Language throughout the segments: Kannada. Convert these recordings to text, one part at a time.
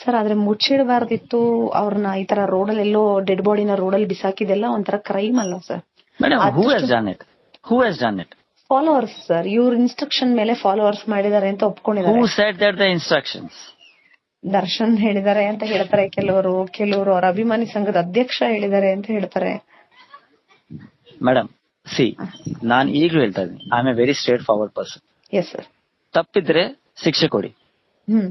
ಸರ್ ಆದ್ರೆ ಮುಚ್ಚಿಡಬಾರ್ದಿತ್ತು ಅವ್ರನ್ನ ಈ ತರ ಅಲ್ಲಿ ಎಲ್ಲೋ ಡೆಡ್ ಬಾಡಿನ ರೋಡಲ್ಲಿ ಬಿಸಾಕಿದೆಲ್ಲ ಒಂಥರ ಕ್ರೈಮ್ ಅಲ್ಲ ಸರ್? ಫಾಲೋವರ್ಸ್ ಸರ್ ಇವ್ರ ಇನ್ಸ್ಟ್ರಕ್ಷನ್ ಮೇಲೆ ಫಾಲೋವರ್ಸ್ ಮಾಡಿದ್ದಾರೆ ಅಂತ ಒಪ್ಕೊಂಡಿದ್ದಾರೆ. ಇನ್ಸ್ಟ್ರಕ್ಷನ್ಸ್ ದರ್ಶನ್ ಹೇಳಿದ್ದಾರೆ ಅಂತ ಹೇಳ್ತಾರೆ. ಕೆಲವರು ಕೆಲವರು ಅವರ ಅಭಿಮಾನಿ ಸಂಘದ ಅಧ್ಯಕ್ಷ ಹೇಳಿದ್ದಾರೆ ಅಂತ ಹೇಳ್ತಾರೆ. ಮೇಡಮ್ ಸಿ ನಾನ್ ಈಗಲೂ ಹೇಳ್ತಾ ಇದ್ದೀನಿ. I am a very straightforward person yes sir ತಪ್ಪಿದ್ರೆ ಶಿಕ್ಷೆ ಕೊಡಿ. ಹ್ಮ್.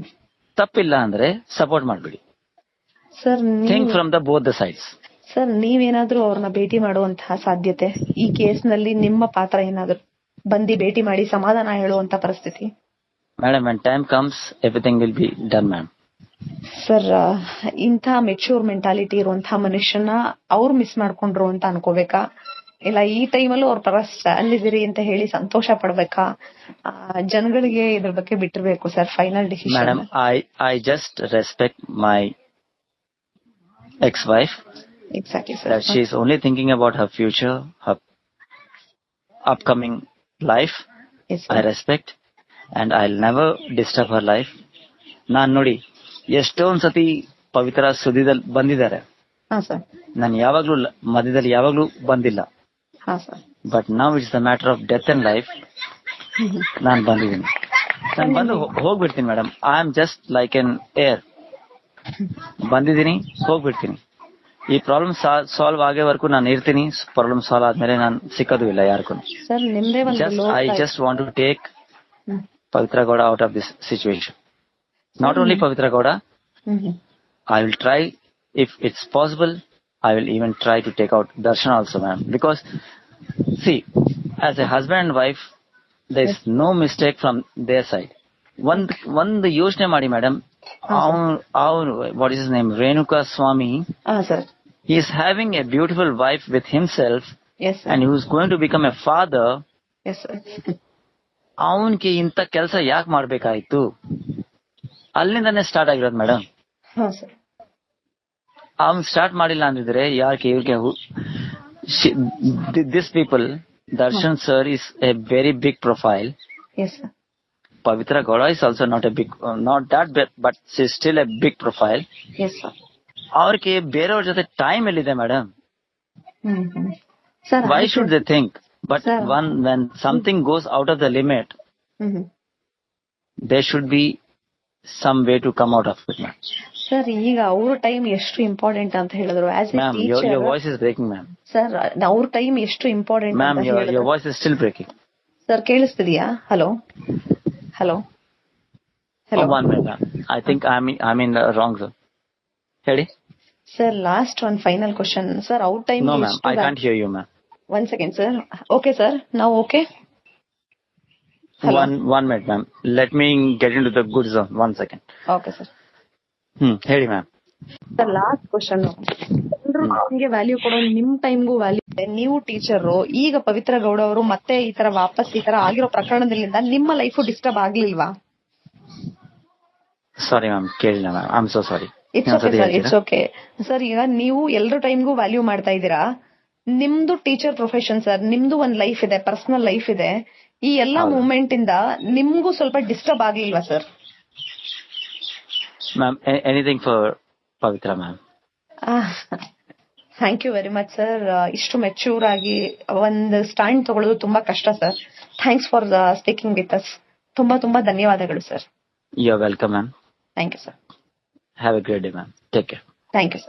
ತಪ್ಪಿಲ್ಲ ಅಂದ್ರೆ ಸಪೋರ್ಟ್ ಮಾಡ್ಬಿಡಿ. Sir think from the both the sides sir ನೀವೇನಾದ್ರೂ ಅವ್ರನ್ನ ಭೇಟಿ ಮಾಡುವಂತಹ ಸಾಧ್ಯತೆ ಈ ಕೇಸ್ನಲ್ಲಿ ನಿಮ್ಮ ಪಾತ್ರ ಏನಾದ್ರು ಬಂದಿ ಭೇಟಿ ಮಾಡಿ ಸಮಾಧಾನ ಹೇಳುವಂತ ಪರಿಸ್ಥಿತಿ? Madam and time comes everything will be done ma'am sir ಇಂಥ ಮೆಚ್ಯೂರ್ ಮೆಂಟಾಲಿಟಿ ಇರುವಂತಹ ಮನುಷ್ಯನ ಅವ್ರು ಮಿಸ್ ಮಾಡ್ಕೊಂಡ್ರು ಅಂತ ಅನ್ಕೋಬೇಕಾ? ಇಲ್ಲ ಈ ಟೈಮಲ್ಲೂ ಅವ್ರ ಪರ ಅಲ್ಲಿದ್ದೀರಿ ಅಂತ ಹೇಳಿ ಸಂತೋಷ ಪಡ್ಬೇಕಾ? ಜನಗಳಿಗೆ ಇದ್ರ ಬಗ್ಗೆ ಬಿಟ್ಟಿರ್ಬೇಕು sir final decision madam I I just respect my ex wife exactly sir she is only thinking about her future her her upcoming I respect and I'll never disturb her life. ನಾನ್ ನೋಡಿ ಎಷ್ಟೊಂದ್ ಸತಿ ಪವಿತ್ರ ಸುದ್ದಿದಲ್ಲಿ ಬಂದಿದ್ದಾರೆ. ನಾನು ಯಾವಾಗ್ಲೂ ಮಧ್ಯದಲ್ಲಿ ಯಾವಾಗ್ಲೂ ಬಂದಿಲ್ಲ. But now it's the matter of death and life ನಾನ್ ಬಂದಿದ್ದೀನಿ ನಾನು ಬಂದು ಹೋ- ಹೋಗ್ಬಿಡ್ತೀನಿ madam I am just like an air ಬಂದಿದ್ದೀನಿ ಹೋಗ್ಬಿಡ್ತೀನಿ ಈ ಪ್ರಾಬ್ಲಮ್ ಸಾಲ್ವ್ ಆಗೇವರೆಗೂ ನಾನು ಇರ್ತೀನಿ ಪ್ರಾಬ್ಲಮ್ ಸಾಲ್ವ್ ಆದ್ಮೇಲೆ ನಾನು ಸಿಕ್ಕೋದು ಇಲ್ಲ ಯಾರಿಗೂ ಸರ್ ನಿಮ್ದೇ ಒಂದು ಜಸ್ಟ್ ಲೋಕ ಐ ಇದೆ. Just want to take hmm. Pavithra Gowda out of this situation not only Pavithra Gowda hmm hmm. I will try, if it's possible, I will even try to take out Darshan also, ma'am. Because, see, as a husband and wife, there is no mistake from their side. ಒಂದ್ ಒಂದ್ ಯೋಚನೆ ಮಾಡಿ ಮೇಡಮ್ ಅವನು ಅವನು what is name Renuka Swamy ಹಾ sir he is having a beautiful wife with himself yes and he is going to become a father yes sir ಅವನ್ಗೆ ಇಂತ ಕೆಲಸ ಯಾಕೆ ಮಾಡ್ಬೇಕಾಯ್ತು ಅಲ್ಲಿಂದಾನೇ ಸ್ಟಾರ್ಟ್ ಆಗಿರೋದು ಮೇಡಮ್ ಹಾ ಸರ್ ಅವ್ನ್ ಸ್ಟಾರ್ಟ್ ಮಾಡಿಲ್ಲ ಅಂದಿದ್ರೆ ಯಾಕೆ ಇವ್ರಿಗೆ this people Darshan sir is a very big profile yes sir Pavithra Gowda is also not a big not that but still a big profile yes sir ಅವ್ರಿಗೆ ಬೇರೆಯವ್ರ ಜೊತೆ ಟೈಮ್ ಎಲ್ಲಿದೆ madam hmm hmm sir why should they think but Sir. One when something goes out of the limit hmm hmm they should be some way to come out of it ma'am sir ಈಗ ಅವ್ರ ಟೈಮ್ ಎಷ್ಟು ಇಂಪಾರ್ಟೆಂಟ್ ಅಂತ ಹೇಳಿದ್ರು as a ma'am your teacher voice is breaking ma'am sir ಅವ್ರ ಟೈಮ್ ಎಷ್ಟು ಇಂಪಾರ್ಟೆಂಟ್ ಮ್ಯಾಮ್ ಅಂತ ಯೋರ್ ಹೇಳಿದ್ರು voice is still breaking sir ಕೇಳಿಸ್ತಿದ್ಯಾ hello hello hello one minute ma'am I think I mean I mean wrong sir ಹೇಳಿ sir last one final question sir ಅವ್ರ time No, ma'am. I can't hear you, ma'am. One second sir okay sir ನಾವು okay Hello. One one minute, ma'am. Let me get into the good zone. One second. Okay sir ಹೇಳಿ ಮ್ಯಾಮ್ ಸರ್ ಲಾಸ್ಟ್ ಕ್ವಶನ್ ಎಲ್ರು ಟೈಮ್ಗೆ ವ್ಯಾಲ್ಯೂ ಕೊಡೋ ನಿಮ್ ಟೈಮ್ಗೂ ವ್ಯಾಲ್ಯೂ ಇದೆ. ನೀವು ಟೀಚರ್ ಈಗ ಪವಿತ್ರ ಗೌಡ ಅವರು ಮತ್ತೆ ಈ ತರ ವಾಪಸ್ ಈ ತರ ಆಗಿರೋ ಪ್ರಕರಣದಿಂದ ನಿಮ್ಮ ಲೈಫ್ ಡಿಸ್ಟರ್ಬ್ ಆಗ್ಲಿಲ್ವಾ? ಸಾರಿ ಮ್ಯಾಮ್ ಕೇಳಿಲ್ಲ ma'am I so sorry it's okay sir it's okay sir ಈಗ ನೀವು ಎಲ್ರ ಟೈಮ್ಗೂ ವ್ಯಾಲ್ಯೂ ಮಾಡ್ತಾ ಇದ್ದೀರಾ? ನಿಮ್ದು ಟೀಚರ್ ಪ್ರೊಫೆಷನ್ ಸರ್ ನಿಮ್ದು ಒಂದ್ ಲೈಫ್ ಇದೆ ಪರ್ಸನಲ್ ಲೈಫ್ ಇದೆ. ಈ ಎಲ್ಲಾ ಮೂಮೆಂಟ್ ಇಂದ ನಿಮ್ಗೂ ಸ್ವಲ್ಪ disturb ಆಗ್ಲಿಲ್ವಾ sir ma'am anything for Pavithra ma'am thank you very much sir ಇಷ್ಟು ಮೆಚ್ಯೂರ್ ಆಗಿ ಒಂದು ಸ್ಟ್ಯಾಂಡ್ ತಗೊಳ್ಳೋದು ತುಂಬಾ ಕಷ್ಟ sir thanks for speaking with us ತುಂಬಾ ತುಂಬಾ ಧನ್ಯವಾದಗಳು sir you are welcome ma'am thank you sir have a great day ma'am take care thank you sir